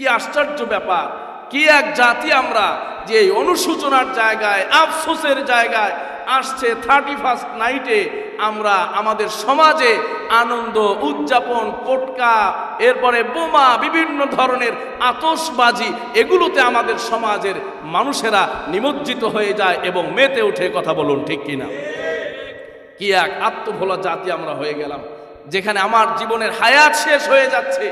কি আশ্চর্য ব্যাপার? কি এক জাতি আমরা যে অনুশোচনার জায়গায়, আফসোসের জায়গায় আসছে থার্টি ফার্স্ট নাইটে আমরা আমাদের সমাজে আনন্দ, উদযাপন পটকা এরপরে বোমা, বিভিন্ন ধরনের আতসবাজি এগুলোতে আমাদের সমাজের মানুষেরা নিমজ্জিত হয়ে যায় এবং মেতে উঠে কথা বলুন ঠিক কিনা? কি এক আত্মভোলা জাতি আমরা হয়ে গেলাম, যেখানে আমার জীবনের হায়াত শেষ হয়ে যাচ্ছে।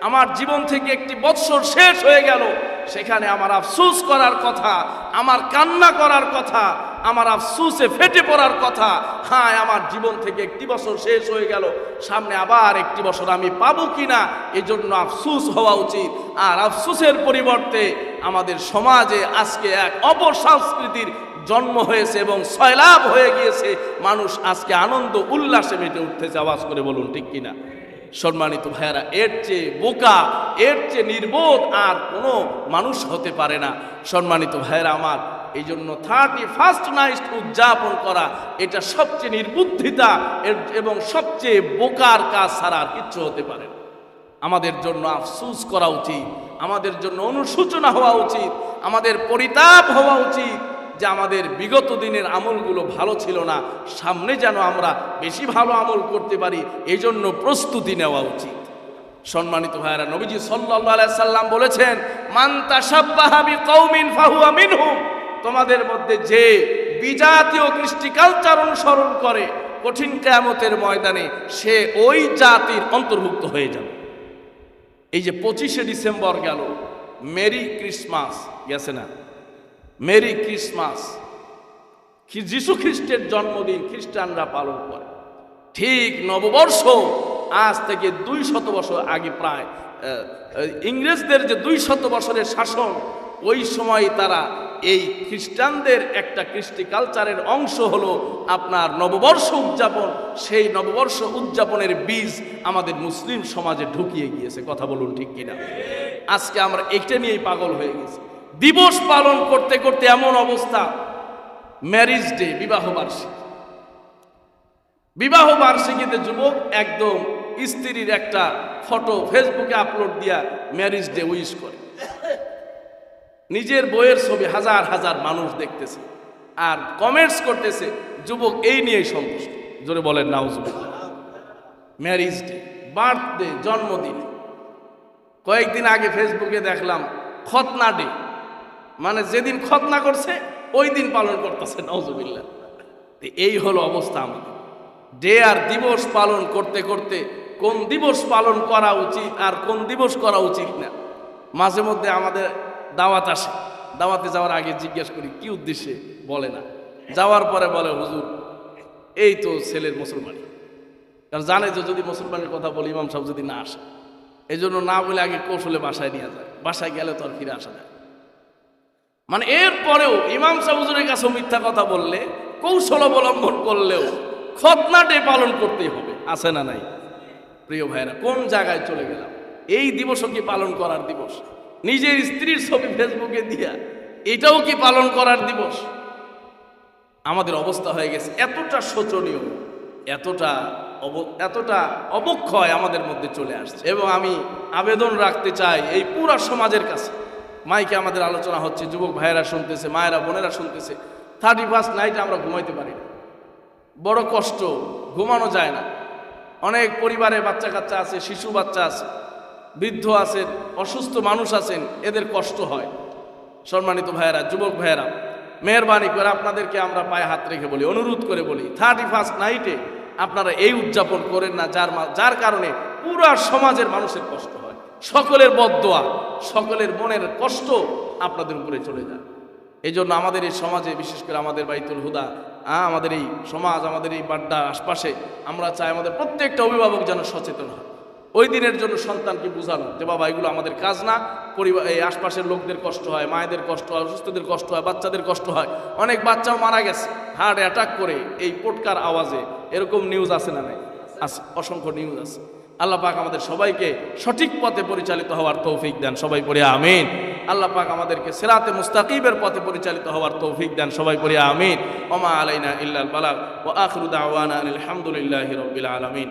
আমার জীবন থেকে একটি বৎসর শেষ হয়ে গেল। সেখানে আমার আফসুস করার কথা, আমার কান্না করার কথা, আমার আফসুসে ফেটে পড়ার কথা হ্যাঁ আমার জীবন থেকে একটি বছর শেষ হয়ে গেল। সামনে আবার একটি বছর আমি পাবো কিনা, এজন্য আফসুস হওয়া উচিত। আর আফসুসের পরিবর্তে আমাদের সমাজে আজকে এক অপসংস্কৃতির জন্ম হয়েছে এবং সয়লাভ হয়ে গিয়েছে। মানুষ আজকে আনন্দ, উল্লাসে মেটে উঠতেছে, আওয়াজ করে বলুন, ঠিক কিনা? সম্মানিত ভাইয়ারা, এর চেয়ে বোকা, এর চেয়ে নির্বোধ আর কোনো মানুষ হতে পারে না। সম্মানিত ভাইয়েরা আমার এই জন্য থার্টি ফার্স্ট নাইট উদযাপন করা, এটা সবচেয়ে নির্বুদ্ধিতা এবং সবচেয়ে বোকার কাজ ছাড়া আর কিচ্ছু হতে পারে না। আমাদের জন্য আফসুস করা উচিত, আমাদের জন্য অনুশোচনা হওয়া উচিত, আমাদের পরিতাপ হওয়া উচিত যে আমাদের বিগত দিনের আমলগুলো ভালো ছিল না, সামনে যেন আমরা বেশি ভালো আমল করতে পারি এই জন্য প্রস্তুতি নেওয়া উচিত। সম্মানিত ভাইরা নবীজি সাল্লাল্লাহু সাল্লাম বলেছেন, মান তাশাব্বাহা বিকৌমিন ফাহুয়া মিনহুম। তোমাদের মধ্যে যে বিজাতীয় কৃষ্টি কালচার অনুসরণ করে, কঠিন কেয়ামতের ময়দানে সে ওই জাতির অন্তর্ভুক্ত হয়ে যাবে। এই যে পঁচিশে ডিসেম্বর গেল, মেরি ক্রিসমাস, গেছে না? Merry Christmas. যিশু খ্রিস্টের জন্মদিন খ্রিস্টানরা পালন করে। ঠিক নববর্ষ আজ থেকে দুই শত বছর আগে প্রায় ইংরেজদের যে দুই শত বছরের শাসন, ওই সময় তারা এই খ্রিস্টানদের একটা কৃষ্টি কালচারের অংশ হলো আপনার নববর্ষ উদযাপন। সেই নববর্ষ উদযাপনের বীজ আমাদের মুসলিম সমাজে ঢুকিয়ে গিয়েছে। কথা বলুন ঠিক কিনা? আজকে আমরা এটা নিয়েই পাগল হয়ে গেছি। দিবস পালন করতে করতে এমন অবস্থা। ম্যারিজ ডে, বিবাহ বার্ষিকী। বিবাহ বার্ষিকীতে যুবক একদম স্ত্রীর একটা ফটো ফেসবুকে আপলোড দিয়া ম্যারিজ ডে উইশ করে। নিজের বইয়ের ছবি হাজার হাজার মানুষ দেখতেছে আর কমেন্টস করতেছে, যুবক, এই নিয়েই সন্তুষ্ট। জোরে বলেন, নাউজুবিল্লাহ। ম্যারিজ ডে, বার্থডে, জন্মদিন। কয়েকদিন আগে ফেসবুকে দেখলাম খতনা ডে। মানে যেদিন খতনা করছে, ওই দিন পালন করতেছে নজুবিল্লা এই হলো অবস্থা আমাদের। ডে আর দিবস পালন করতে করতে কোন দিবস পালন করা উচিত আর কোন দিবস করা উচিত না। মাঝে মধ্যে আমাদের দাওয়াত আসে। দাওয়াতে যাওয়ার আগে জিজ্ঞেস করি, কি উদ্দেশ্যে? বলে না। যাওয়ার পরে বলে, হুজুর, এই তো ছেলের মুসলমানি। কারণ জানে যে যদি মুসলমানের কথা বলি, ইমাম সাহেব যদি না আসে এই জন্য না বলে আগে কৌশলে বাসায় নিয়ে যায়। বাসায় গেলে তো আর ফিরে আসা যায়। মানে এর পরেও ইমাম সাহুজুরের কাছে মিথ্যা কথা বললে, কৌশল অবলম্বন করলেও খতনাটে পালন করতেই হবে, আছে না নাই? প্রিয় ভাইরা কোন জায়গায় চলে গেলাম? এই দিবসও কি পালন করার দিবস? নিজের স্ত্রীর ছবি ফেসবুকে দিয়া, এটাও কি পালন করার দিবস? আমাদের অবস্থা হয়ে গেছে এতটা শোচনীয়, এতটা এতটা অবক্ষয় আমাদের মধ্যে চলে আসছে। এবং আমি আবেদন রাখতে চাই এই পুরা সমাজের কাছে মাইকে আমাদের আলোচনা হচ্ছে, যুবক ভাইয়েরা শুনতেছে, মায়েরা, বোনেরা শুনতেছে থার্টি ফার্স্ট নাইটে আমরা ঘুমাইতে পারি না। বড় কষ্ট, ঘুমানো যায় না। অনেক পরিবারে বাচ্চা কাচ্চা আছে, শিশু বাচ্চা আছে, বৃদ্ধ আছেন অসুস্থ মানুষ আছেন, এদের কষ্ট হয়। সম্মানিত ভাইয়েরা, যুবক ভাইয়েরা, মেহরবানি করে আপনাদেরকে আমরা পায়ে হাত রেখে বলি, অনুরোধ করে বলি থার্টি ফার্স্ট নাইটে আপনারা এই উদযাপন করেন না, যার যার কারণে পুরা সমাজের মানুষের কষ্ট হয়। সকলের বদোয়া সকলের মনের কষ্ট আপনাদের উপরে চলে যায়। এই জন্য আমাদের এই সমাজে, বিশেষ করে আমাদের বাইতুল হুদা আমাদের এই সমাজ, আমাদের এই বাড্ডা আশপাশে, আমরা চাই আমাদের প্রত্যেকটা অভিভাবক যেন সচেতন হয়। ওই দিনের জন্য সন্তানকে বোঝানো যে, বাবা, এগুলো আমাদের কাজ না। পরিবার, এই আশপাশের লোকদের কষ্ট হয়, মায়েদের কষ্ট হয়, অসুস্থদের কষ্ট হয়, বাচ্চাদের কষ্ট হয়। অনেক বাচ্চাও মারা গেছে। হার্ট অ্যাটাক করে এই পোটকার আওয়াজে। এরকম নিউজ আছে না নাই? আছে অসংখ্য নিউজ আছে। আল্লাহ পাক আমাদের সবাইকে সঠিক পথে পরিচালিত হওয়ার তৌফিক দেন। সবাই পড়ে আমিন। আল্লাহ পাক আমাদেরকে সেরাতে মুস্তাকিবের পথে পরিচালিত হওয়ার তৌফিক দেন। সবাই পড়ে আমিন। ওমা আলাইনা ইল্লাল বালাগ। ও আখরুদা আওয়ানা আলহামদুলিল্লাহি রবিল আলামিন।